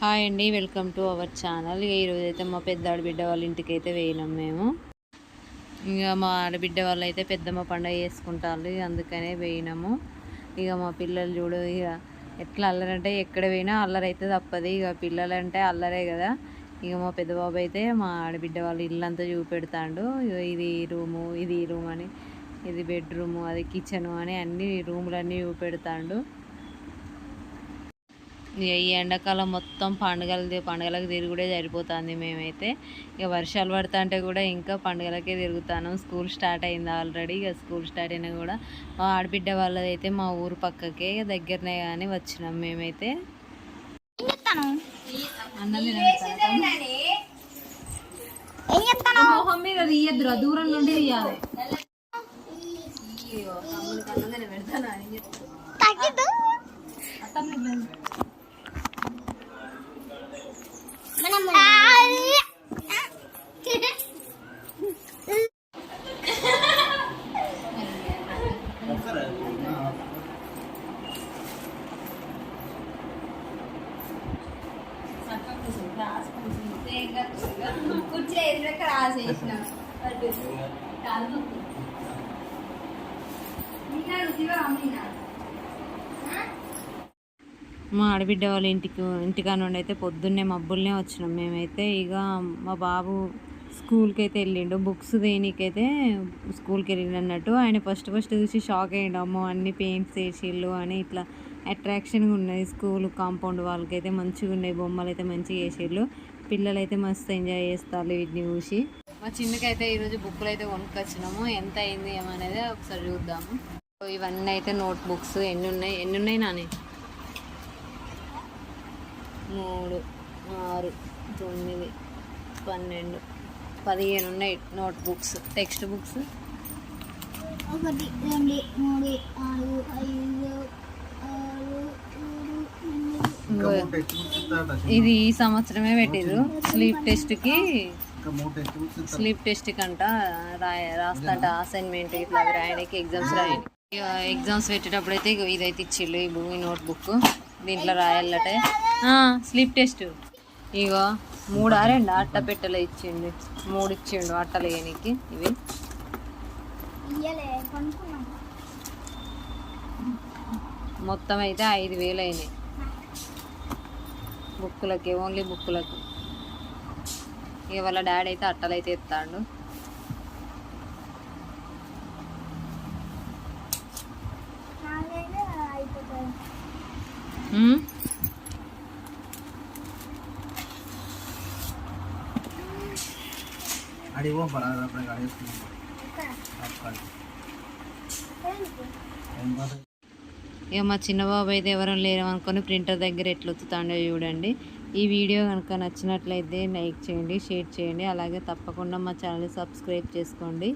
Hi అండి welcome to our channel. ఇక ఈరోజు అయితే మా పెద్ద ఆడబిడ్డ వాళ్ళ ఇంటికి అయితే వేయినాం మేము. ఇక మా ఆడబిడ్డ వాళ్ళు అయితే పెద్దమ్మ పండుగ చేసుకుంటారు ఇక అందుకనే వేయినాము. ఇక మా పిల్లలు చూడు ఇక ఎట్లా అల్లరంటే ఎక్కడ పోయినా అల్లరి అయితే తప్పదు. ఇక పిల్లలంటే అల్లరే కదా. ఇక మా పెద్దబాబు అయితే మా ఆడబిడ్డ వాళ్ళ ఇల్లంతా చూపెడతాడు. ఇక ఇది రూము ఇది రూమ్ అని ఇది బెడ్రూము అది కిచెను అని అన్ని రూములన్నీ చూపెడతాడు. ఈ ఎండాకాలం మొత్తం పండుగలు పండుగలకు తిరుగుడే సరిపోతుంది మేమైతే. ఇక వర్షాలు పడతా అంటే కూడా ఇంకా పండుగలకే తిరుగుతాను. స్కూల్ స్టార్ట్ అయింది ఆల్రెడీ. ఇక స్కూల్ స్టార్ట్ అయినా కూడా మా ఆడబిడ్డ వాళ్ళది అయితే మా ఊరు పక్కకే దగ్గరనే కానీ వచ్చినాం మేమైతే. మొహం మీద తీయద్దురా దూరం నుండి తీయాలి. మా ఆడబిడ్డ వాళ్ళ ఇంటికి ఇంటికా నుండి అయితే పొద్దున్నే మబ్బుల్నే వచ్చినాం. మేమైతే ఇక మా బాబు స్కూల్కి అయితే వెళ్ళిండు. బుక్స్ దేనికైతే స్కూల్కి వెళ్ళిండు అన్నట్టు ఆయన ఫస్ట్ ఫస్ట్ చూసి షాక్ అయ్యిండు. అమ్మో అన్ని పెయింట్స్ వేసిళ్ళు అని ఇట్లా అట్రాక్షన్గా ఉన్నాయి. స్కూల్ కాంపౌండ్ వాళ్ళకైతే మంచిగా ఉన్నాయి. బొమ్మలు అయితే మంచిగా వేసిళ్ళు. పిల్లలైతే మస్తు ఎంజాయ్ చేస్తారు వీటిని చూసి. మా చిన్నకైతే ఈరోజు బుక్లు అయితే కొనుక్కొచ్చినాము. ఎంత అయింది ఏమనేది ఒకసారి చూద్దాము. ఇవన్నీ అయితే నోట్ బుక్స్ ఎన్ని ఉన్నాయి? ఎన్ని ఉన్నాయి నాని? మూడు ఆరు తొమ్మిది పన్నెండు పదిహేను ఉన్నాయి నోట్ బుక్స్ టెక్స్ట్ బుక్స్? ఒకటి రెండు మూడు నాలుగు ఐదు ఇది ఈ సంవత్సరమే పెట్టిర్రు. స్లీప్ టెస్ట్కి స్లీప్ టెస్ట్ కంట రాయ రాస్తాంట అసైన్మెంట్ ఇట్లా రాయడానికి ఎగ్జామ్స్ రాయడానికి. ఎగ్జామ్స్ పెట్టేటప్పుడు అయితే ఇగో ఇదైతే ఇచ్చిళ్ళు ఈ బుక్ ఈ నోట్ బుక్ దీంట్లో రాయాలటే. Sleep test. ఇగో మూడు ఆరండి అట్ట పెట్టెలు ఇచ్చిండు. మూడు ఇచ్చిండు అట్టలు వేయనికి ఇవి. మొత్తం అయితే ఐదు వేలు అయినాయి బుక్కులకి ఓన్లీ బుక్కులకి. ఇక వాళ్ళ డాడీ అయితే అట్టలు అయితే ఎత్తాడు? అడిగి ఇక మా చిన్న బాబు అయితే ఎవరూ లేరనుకొని ప్రింటర్ దగ్గర ఎట్లా చూడండి. ఈ వీడియో కనుక నచ్చినట్లయితే లైక్ చేయండి షేర్ చేయండి. అలాగే తప్పకుండా మా ఛానల్ సబ్స్క్రైబ్ చేసుకోండి.